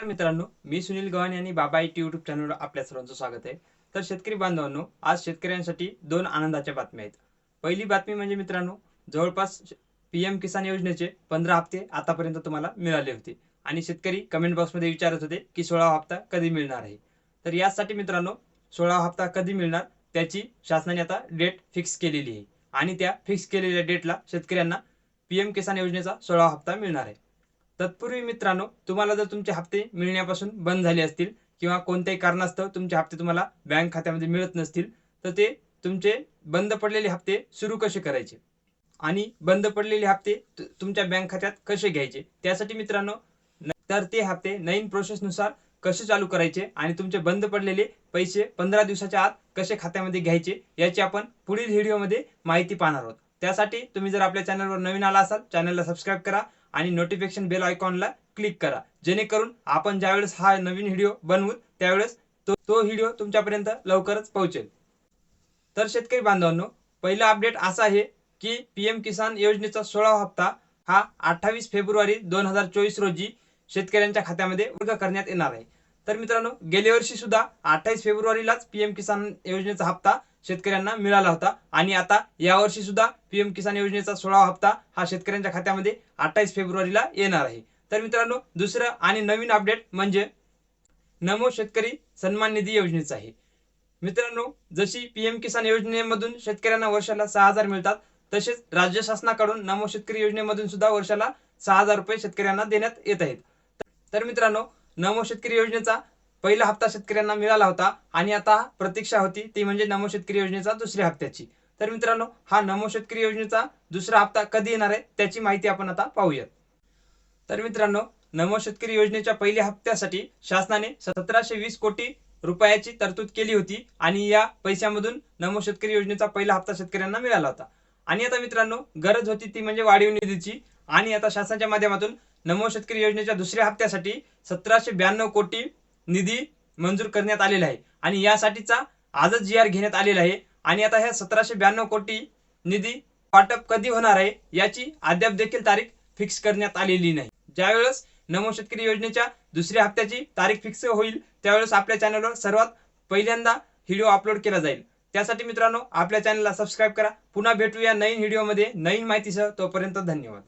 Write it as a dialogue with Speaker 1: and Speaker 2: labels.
Speaker 1: नमस्कार मित्रांनो मी सुनील गव्हाणे यांनी बाबा टी युट्यूब चॅनलवर आपल्या सर्वांचं स्वागत आहे. तर शेतकरी बांधवांनो आज शेतकऱ्यांसाठी दोन आनंदाच्या बातम्या आहेत. पहिली बातमी म्हणजे मित्रांनो जवळपास पी एम किसान योजनेचे पंधरा हप्ते आतापर्यंत तुम्हाला मिळाले होते. आणि शेतकरी कमेंट बॉक्समध्ये विचारत होते की सोळावा हप्ता कधी मिळणार आहे? तर यासाठी मित्रांनो सोळावा हप्ता कधी मिळणार त्याची शासनाने आता डेट फिक्स केलेली आहे. आणि त्या फिक्स केलेल्या डेटला शेतकऱ्यांना पी एम किसान योजनेचा सोळावा हप्ता मिळणार आहे. तत्पूर्वी मित्रांनो तुम्हाला जर तुमचे हप्ते मिळण्यापासून बंद झाले असतील किंवा कोणत्याही कारणास्तव तुमचे हप्ते तुम्हाला बँक खात्यामध्ये मिळत नसतील तर ते तुमचे बंद पडलेले हप्ते सुरू कसे करायचे? आणि बंद पडलेले हप्ते तुमच्या बँक खात्यात कसे घ्यायचे? त्यासाठी मित्रांनो तर ते हप्ते नवीन प्रोसेसनुसार कसे चालू करायचे आणि तुमचे बंद पडलेले पैसे पंधरा दिवसाच्या आत कसे खात्यामध्ये घ्यायचे याची आपण पुढील व्हिडिओमध्ये माहिती पाहणार आहोत. त्यासाठी तुम्ही जर आपल्या चॅनलवर नवीन आला असाल चॅनलला सबस्क्राईब करा. आणि नोटिफिकेशन बेल आयकॉनला क्लिक करा. जेणेकरून आपण ज्यावेळेस हा नवीन व्हिडिओ बनवू त्यावेळेस तो तो व्हिडिओ तुमच्यापर्यंत लवकरच पोहोचेल. तर शेतकरी बांधवांनो पहिला अपडेट असा आहे की पी एम किसान योजनेचा सोळावा हप्ता हा अठ्ठावीस फेब्रुवारी दोन हजार चोवीस रोजी शेतकऱ्यांच्या खात्यामध्ये वर्ग करण्यात येणार आहे. तर मित्रांनो गेल्या वर्षी सुद्धा अठ्ठावीस फेब्रुवारीलाच पी एम किसान योजनेचा हप्ता शेतकऱ्यांना मिळाला होता. आणि आता यावर्षी सुद्धा पीएम किसान योजनेचा सोळावा हप्ता हा शेतकऱ्यांच्या खात्यामध्ये अठ्ठावीस फेब्रुवारीला येणार आहे. तर मित्रांनो दुसरं आणि नवीन अपडेट म्हणजे नमो शेतकरी सन्मान निधी योजनेचा आहे. मित्रांनो जशी पीएम किसान योजनेमधून शेतकऱ्यांना वर्षाला सहा हजार मिळतात तसेच राज्य शासनाकडून नमो शेतकरी योजनेमधून सुद्धा वर्षाला सहा हजार रुपये शेतकऱ्यांना देण्यात येत आहेत. तर मित्रांनो नमो शेतकरी योजनेचा पहिला हप्ता शेतकऱ्यांना मिळाला होता आणि आता प्रतीक्षा होती ती म्हणजे नमो शेतकरी योजनेचा दुसऱ्या हप्त्याची. तर मित्रांनो हा नमो शेतकरी योजनेचा दुसरा हप्ता कधी येणार आहे त्याची माहिती आपण आता पाहूयात. तर मित्रांनो नमो शेतकरी योजनेच्या पहिल्या हप्त्यासाठी शासनाने सतराशे वीस कोटी रुपयाची तरतूद केली होती आणि या पैशामधून नमो शेतकरी योजनेचा पहिला हप्ता शेतकऱ्यांना मिळाला होता. आणि आता मित्रांनो गरज होती ती म्हणजे वाढीव निधीची आणि आता शासनाच्या माध्यमातून नमो शेतकरी योजनेच्या दुसऱ्या हप्त्यासाठी सतराशे ब्याण्णव कोटी निधी मंजूर करण्यात आलेला आहे. आणि यासाठीचा आजच जी आर घेण्यात आलेला आहे. आणि आता ह्या सतराशे ब्याण्णव कोटी निधी वाटप कधी होणार आहे याची अद्याप देखील तारीख फिक्स करण्यात आलेली नाही. ज्यावेळेस नमो शेतकरी योजनेच्या दुसऱ्या हप्त्याची तारीख फिक्स होईल त्यावेळेस आपल्या चॅनलवर सर्वात पहिल्यांदा व्हिडिओ अपलोड केला जाईल. त्यासाठी मित्रांनो आपल्या चॅनलला सबस्क्राईब करा. पुन्हा भेटूया नवीन व्हिडिओमध्ये नवीन माहितीसह. तोपर्यंत धन्यवाद.